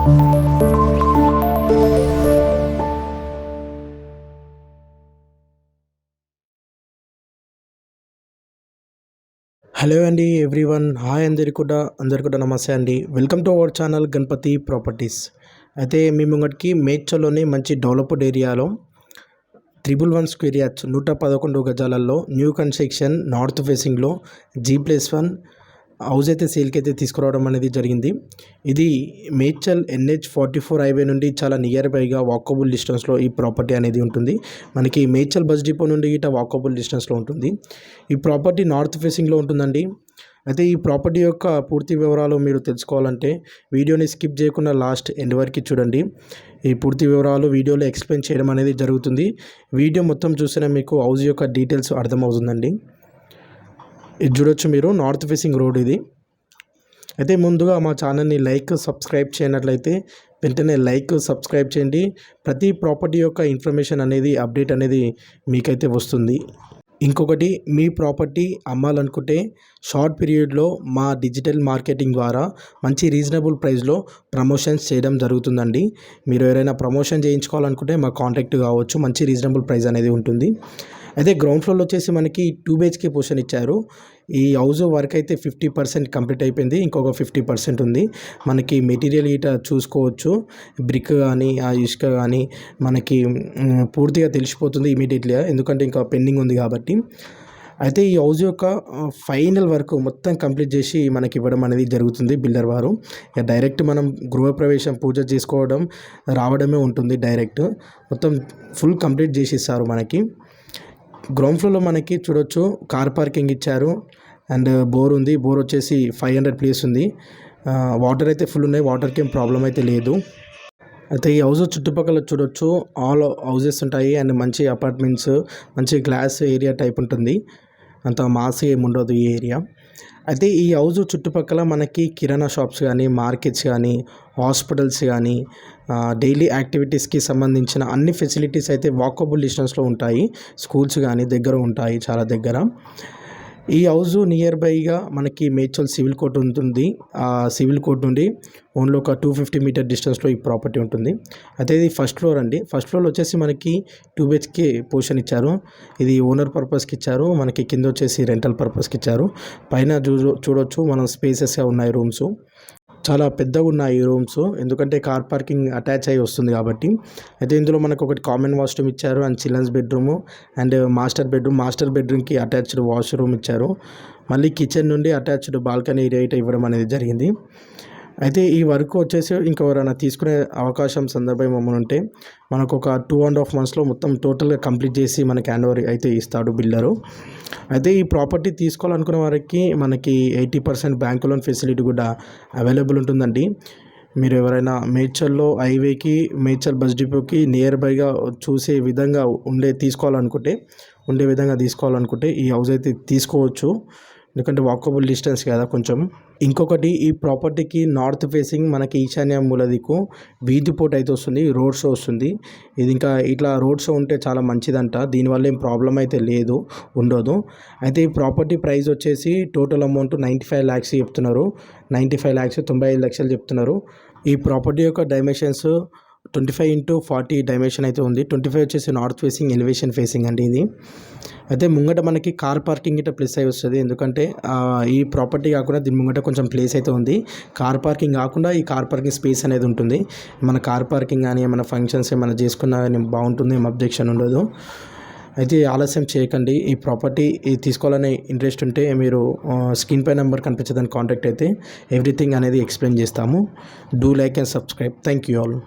Hello అండి everyone. Hi అందరికి కూడా అందరికి కూడా నమస్తే అండి. Welcome to our channel Ganapati properties. అయితే మీ ముంగటికి మేడ్చల్లోని మంచి డెవలప్డ్ ఏరియాలో త్రిబుల్ వన్ స్క్వేర్ యాచ్ నూట పదకొండు గజాలలో న్యూ కన్స్ట్రక్షన్ నార్త్ ఫేసింగ్లో జీ ప్లస్ వన్ హౌస్ అయితే సేల్కి అయితే తీసుకురావడం అనేది జరిగింది. ఇది Medchal NH forty four highway నుండి చాలా నియర్ బైగా వాకబుల్ డిస్టెన్స్లో ఈ ప్రాపర్టీ అనేది ఉంటుంది. మనకి మేడ్చల్ బస్ డిపో నుండి ఇట వాకబుల్ డిస్టెన్స్లో ఉంటుంది. ఈ ప్రాపర్టీ నార్త్ ఫేసింగ్లో ఉంటుందండి. అయితే ఈ ప్రాపర్టీ యొక్క పూర్తి వివరాలు మీరు తెలుసుకోవాలంటే వీడియోని స్కిప్ చేయకుండా లాస్ట్ ఎండ్ వరకు చూడండి. ఈ పూర్తి వివరాలు వీడియోలో ఎక్స్ప్లెయిన్ చేయడం అనేది జరుగుతుంది. వీడియో మొత్తం చూసినా మీకు హౌస్ యొక్క డీటెయిల్స్ అర్థమవుతుందండి. ఇది చూడొచ్చు మీరు నార్త్ ఫేసింగ్ రోడ్ ఇది. అయితే ముందుగా మా ఛానల్ని లైక్ సబ్స్క్రైబ్ చేయనట్లయితే వెంటనే లైక్ సబ్స్క్రైబ్ చేయండి. ప్రతి ప్రాపర్టీ యొక్క ఇన్ఫర్మేషన్ అనేది అప్డేట్ అనేది మీకైతే వస్తుంది. ఇంకొకటి మీ ప్రాపర్టీ అమ్మాలనుకుంటే షార్ట్ పీరియడ్లో మా డిజిటల్ మార్కెటింగ్ ద్వారా మంచి రీజనబుల్ ప్రైస్లో ప్రమోషన్స్ చేయడం జరుగుతుందండి. మీరు ఎవరైనా ప్రమోషన్ చేయించుకోవాలనుకుంటే మా కాంటాక్ట్ కావచ్చు మంచి రీజనబుల్ ప్రైస్ అనేది ఉంటుంది. అయితే గ్రౌండ్ ఫ్లోర్లో వచ్చేసి మనకి టూ బేచ్కే పోర్షన్ ఇచ్చారు. ఈ హౌస్ వర్క్ అయితే ఫిఫ్టీ పర్సెంట్ కంప్లీట్ అయిపోయింది. ఇంకొక ఫిఫ్టీ పర్సెంట్ ఉంది. మనకి మెటీరియల్ ఇట చూసుకోవచ్చు. బ్రిక్ కానీ ఆ ఇసుక కానీ మనకి పూర్తిగా తెలిసిపోతుంది ఇమీడియట్లీగా ఎందుకంటే ఇంకా పెండింగ్ ఉంది కాబట్టి. అయితే ఈ హౌస్ యొక్క ఫైనల్ వర్క్ మొత్తం కంప్లీట్ చేసి మనకి ఇవ్వడం అనేది జరుగుతుంది బిల్డర్ వారు. డైరెక్ట్ మనం గృహప్రవేశం పూజ చేసుకోవడం రావడమే ఉంటుంది డైరెక్ట్ మొత్తం ఫుల్ కంప్లీట్ చేసి ఇస్తారు మనకి. గ్రౌండ్ ఫ్లోర్లో మనకి చూడొచ్చు కార్ పార్కింగ్ ఇచ్చారు. అండ్ బోర్ ఉంది. బోర్ వచ్చేసి ఫైవ్ హండ్రెడ్ ప్లేస్ ఉంది. వాటర్ అయితే ఫుల్ ఉన్నాయి. వాటర్కి ఏం ప్రాబ్లం అయితే లేదు. అయితే ఈ హౌస్ చుట్టుపక్కల చూడొచ్చు. ఆల్ హౌజెస్ ఉంటాయి. అండ్ మంచి అపార్ట్మెంట్స్ మంచి గ్లాస్ ఏరియా టైప్ ఉంటుంది. అంత మాస్ ఏమి ఉండదు ఈ ఏరియా అయితే ఈ హౌస్ చుట్టుపక్కల మనకి కిరాణా షాప్స్ కానీ మార్కెట్స్ కానీ హాస్పిటల్స్ కానీ డైలీ యాక్టివిటీస్కి సంబంధించిన అన్ని ఫెసిలిటీస్ అయితే వాకబుల్ డిస్టెన్స్లో ఉంటాయి. స్కూల్స్ కానీ దగ్గర ఉంటాయి చాలా దగ్గర. ఈ హౌస్ నియర్ బైగా మనకి మేడ్చల్ సివిల్ కోర్ట్ ఉంటుంది. ఆ సివిల్ కోర్ట్ నుండి ఓన్లీ ఒక టూ ఫిఫ్టీ మీటర్ డిస్టెన్స్లో ఈ ప్రాపర్టీ ఉంటుంది. అయితే ఇది ఫస్ట్ ఫ్లోర్ అండి. ఫస్ట్ ఫ్లోర్ వచ్చేసి మనకి టూ బిహెచ్కే పోర్షన్ ఇచ్చారు. ఇది ఓనర్ పర్పస్కి ఇచ్చారు. మనకి కింద వచ్చేసి రెంటల్ పర్పస్కి ఇచ్చారు. పైన చూ చూడొచ్చు. మనం స్పేసెస్గా ఉన్నాయి రూమ్స్. చాలా పెద్దగా ఉన్నాయి ఈ రూమ్స్. ఎందుకంటే కార్ పార్కింగ్ అటాచ్ అయ్యి వస్తుంది కాబట్టి. అయితే ఇందులో మనకు ఒకటి కామన్ వాష్రూమ్ ఇచ్చారు and children's bedroom and master bedroom. Master బెడ్రూమ్కి అటాచ్డ్ వాష్రూమ్ ఇచ్చారు. మళ్ళీ కిచెన్ నుండి అటాచ్డ్ బాల్కనీ ఏరియా ఇవ్వడం అనేది జరిగింది. అయితే ఈ వర్క్ వచ్చేసి ఇంకెవరైనా తీసుకునే అవకాశం సందర్భం ఏమైనా ఉంటే మనకు ఒక టూ అండ్ హాఫ్ మంత్స్లో మొత్తం టోటల్గా కంప్లీట్ చేసి మనకి హ్యాండ్ ఓవర్ అయితే ఇస్తాడు బిల్డరు అయితే ఈ ప్రాపర్టీ తీసుకోవాలనుకున్న వారికి మనకి eighty percent bank loan facility కూడా అవైలబుల్ ఉంటుందండి. మీరు ఎవరైనా మేడ్చల్లో హైవేకి మేడ్చల్ బస్ డిపోకి నియర్ బైగా చూసే విధంగా ఉండే తీసుకోవాలనుకుంటే ఉండే విధంగా తీసుకోవాలనుకుంటే ఈ హౌస్ అయితే తీసుకోవచ్చు. ఎందుకంటే వాకబుల్ డిస్టెన్స్ కదా కొంచెం. ఇంకొకటి ఈ ప్రాపర్టీకి నార్త్ ఫేసింగ్ మనకి ఈశాన్య మూల దిక్కు వీధి పోటు అయితే వస్తుంది రోడ్ షో వస్తుంది. ఇది ఇంకా ఇట్లా రోడ్ షో ఉంటే చాలా మంచిదంట. దీనివల్ల ఏం ప్రాబ్లం అయితే లేదు ఉండదు. అయితే ఈ ప్రాపర్టీ ప్రైస్ వచ్చేసి total amount ninety five lakhs చెప్తున్నారు. నైంటీ ఫైవ్ ల్యాక్స్ తొంభై ఐదు లక్షలు చెప్తున్నారు. ఈ ప్రాపర్టీ యొక్క dimensions twenty five into forty dimension అయితే ఉంది. ట్వంటీ ఫైవ్ వచ్చేసి నార్త్ ఫేసింగ్ ఎలివేషన్ ఫేసింగ్ అండి ఇది. అయితే ముంగట మనకి కార్ పార్కింగ్ ఇట్లా ప్లేస్ అయి వస్తుంది. ఎందుకంటే ఈ ప్రాపర్టీ కాకుండా దీని ముంగట కొంచెం ప్లేస్ అయితే ఉంది. కార్ పార్కింగ్ కాకుండా ఈ కార్ పార్కింగ్ స్పేస్ అనేది ఉంటుంది. మన కార్ పార్కింగ్ కానీ ఏమైనా ఫంక్షన్స్ ఏమైనా చేసుకున్నా కానీ బాగుంటుంది ఏం అబ్జెక్షన్ ఉండదు. అయితే ఆలస్యం చేయకండి. ఈ ప్రాపర్టీ తీసుకోవాలనే ఇంట్రెస్ట్ ఉంటే మీరు స్క్రీన్ పై నెంబర్ కనిపించదని కాంటాక్ట్ అయితే ఎవ్రీథింగ్ అనేది ఎక్స్ప్లెయిన్ చేస్తాము. Do like and subscribe. Thank you all.